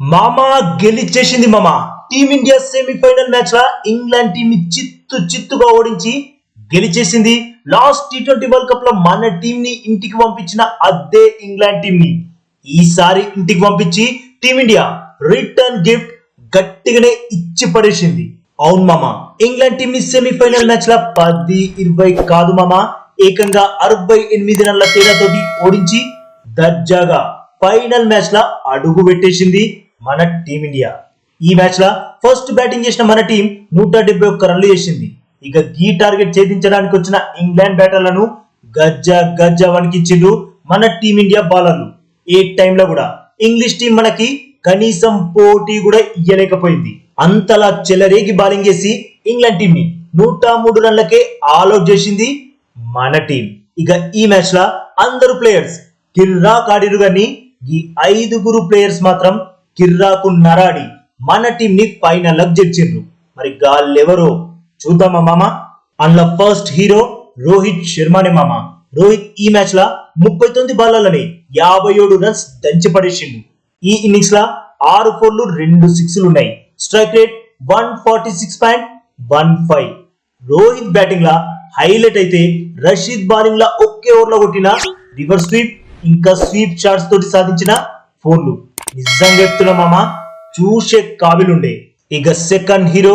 మామా గెలిచేసింది మామా. టీమిండియా సెమీఫైనల్ మ్యాచ్ లా ఇంగ్లాండ్ టీం చిత్తు చిత్తుగా ఓడించి గెలిచేసింది. లాస్ట్ టీ ట్వంటీ వరల్డ్ కప్లో మన టీం ని ఇంటికి పంపించిన అదే ఇంగ్లాండ్ టీం ని ఈసారి ఇంటికి పంపించి టీమిండియా రిటర్న్ గిఫ్ట్ గట్టిగానే ఇచ్చి పడేసింది. అవును మామ ఇంగ్లాండ్ టీం ని సెమీఫైనల్ మ్యాచ్ లా పది ఇరవై కాదు మామ. ఏకంగా అరవై ఎనిమిది రన్ల తేడాతోటి ఓడించి దర్జాగా ఫైనల్ మ్యాచ్ లా అడుగు పెట్టేసింది. మన టీమిండియా ఈ మ్యాచ్లో ఫస్ట్ బ్యాటింగ్ చేసిన మన టీం నూట డెబ్బై ఒక్క రన్లు చేసింది. ఇక గీ టార్గెట్ ఛేదించడానికి వచ్చిన ఇంగ్లాండ్ బ్యాటర్లను గజ్జ గజ్జ వణికించిండ్రు మన టీమిండియా బౌలర్లు ఏ టైంలో కూడా ఇంగ్లీష్ టీం మనకి కనీసం పోటీ కూడా ఇయ్యలేకపోయింది. అంతలా చెలరేగి బౌలింగ్ చేసి ఇంగ్లాండ్ టీం ని నూట మూడు రన్లకే ఆల్అౌట్ చేసింది మన టీం ఇక ఈ మ్యాచ్ లా అందరు ప్లేయర్స్ కిర్రాక్ ఆడిరు గాని ఈ ఐదుగురు ప్లేయర్స్ మాత్రం కిర్రాకు నరాడి మన టీం పైన ఫైనల్ చేర్చిండ్రు మరి గాళ్ళెవరో చూద్దామా మామ? అందులో ఫస్ట్ హీరో రోహిత్ శర్మనే మామ. రోహిత్ ఈ మ్యాచ్ లా ముప్పై తొమ్మిది బాల్లని యాభై ఏడు రన్స్ దంచి పడేసిండు ఈ ఇన్నింగ్స్ లా ఆరు ఫోర్లు రెండు సిక్స్లు ఉన్నాయి. Strike rate one forty six point one five Rohit batting లా హైలైట్ అయితే రషీద్ బౌలింగ్ లా ఒకే ఓవర్లో కొట్టిన రివర్స్ స్వీప్ ఇంకా స్వీప్ షాట్స్ తోటి సాధించిన ఫోన్లు. నిజంగా చెప్తున్నా మామ చూసే కావిలుండే. ఇక సెకండ్ హీరో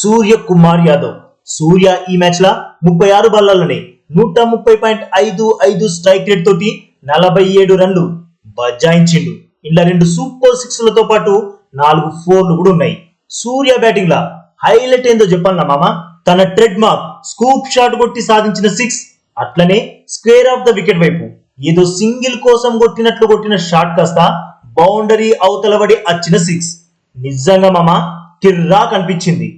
సూర్య కుమార్ యాదవ్. సూర్య ఈ మ్యాచ్ లా ముప్పై ఆరు బల్లాలనే నూట ముప్పై పాయింట్ ఐదు ఐదు స్ట్రైక్ రేట్ తోటి నలభై ఏడు రన్లు బజాయించిండు. ఇలా రెండు సూపర్ సిక్స్లతో పాటు నాలుగు ఫోర్లు కూడా ఉన్నాయి. సూర్య బ్యాటింగ్ లా హైలైట్ ఏందో చెప్పాలన్నా మామ తన ట్రెడ్ మార్క్ స్కూప్ షాట్ కొట్టి సాధించిన సిక్స్ అట్లనే స్క్వేర్ ఆఫ్ ద వికెట్ వైపు ఏదో సింగిల్ కోసం కొట్టినట్లు కొట్టిన షాట్ కాస్త బౌండరీ అవతలబడి అచ్చిన వచ్చిన సిక్స్ నిజంగా మామ తిర్రా కనిపించింది.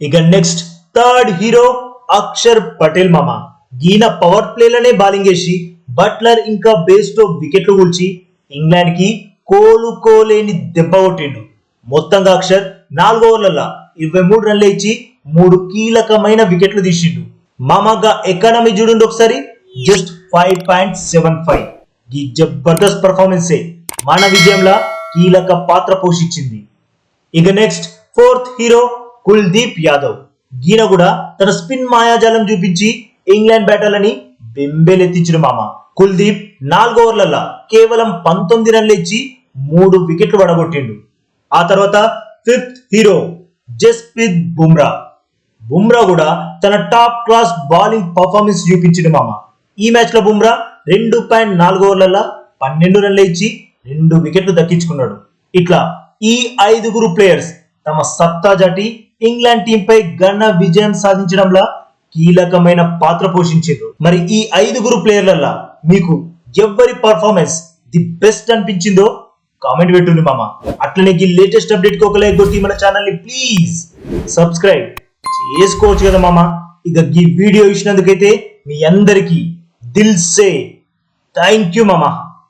ఇక next third hero Axar Patel మామ. ఈయన పవర్ ప్లేలనే బౌలింగ్ వేసి బట్లర్ ఇంకా బేస్టో వికెట్లు కూల్చి ఇంగ్లాండ్కి కోలుకోలేని దెబ్బ కొట్టిండు. మొత్తంగా అక్షర్ నాలుగో ఓవర్లలో ఇరవై మూడు రన్లు ఇచ్చి మూడు కీలకమైన వికెట్లు తీసిండు. మామగా ఎకానమీ చూడండి ఒకసారి. Just five point seven five ఈ జబర్దస్త్ పర్ఫార్మెన్సే మన విజయంలో కీలక పాత్ర పోషించింది. ఇక next fourth hero Kuldeep Yadav. గీన కూడా తన స్పిన్ మాయాజాలం చూపించి ఇంగ్లాండ్ బ్యాటర్లని బెంబేలెత్తించిన మామ. కుల్దీప్ నాలుగు ఓవర్లలో కేవలం పంతొమ్మిది రన్లు ఇచ్చి మూడు వికెట్లు వడగొట్టిండు. ఆ తర్వాత ఫిఫ్త్ హీరో జస్ప్రీత్ బుమ్రా. బుమ్రా కూడా తన టాప్ క్లాస్ బౌలింగ్ పర్ఫార్మెన్స్ చూపించిండు మామ. ఈ మ్యాచ్లో బుమ్రా రెండు పాయింట్ నాలుగు ఓవర్లలో పన్నెండు రన్లు ఇచ్చి రెండు వికెట్లు దక్కించుకున్నాడు. ఇట్లా ఈ ఐదుగురు ప్లేయర్స్ తమ సత్తా జటి ఇంగ్లాండ్ టీం పై ఘన విజయం సాధించడంలో కీలకమైన పాత్ర పోషించారు మరి ఈ ఐదుగురు ప్లేయర్లల్లా మీకు ఎవరి పర్ఫార్మెన్స్ ది బెస్ట్ అనిపించిందో కామెంట్ పెట్టుంది మామ. అట్లనే ఈ లేటెస్ట్ అప్డేట్కి ఒక లైక్ కొట్టి మన ఛానల్ని ప్లీజ్ సబ్స్క్రైబ్ చేసుకోవచ్చు కదా మామ. ఇక ఈ వీడియో ఇచ్చినందుకైతే మీ అందరికీ దిల్ సే. థ్యాంక్ యూ మామా.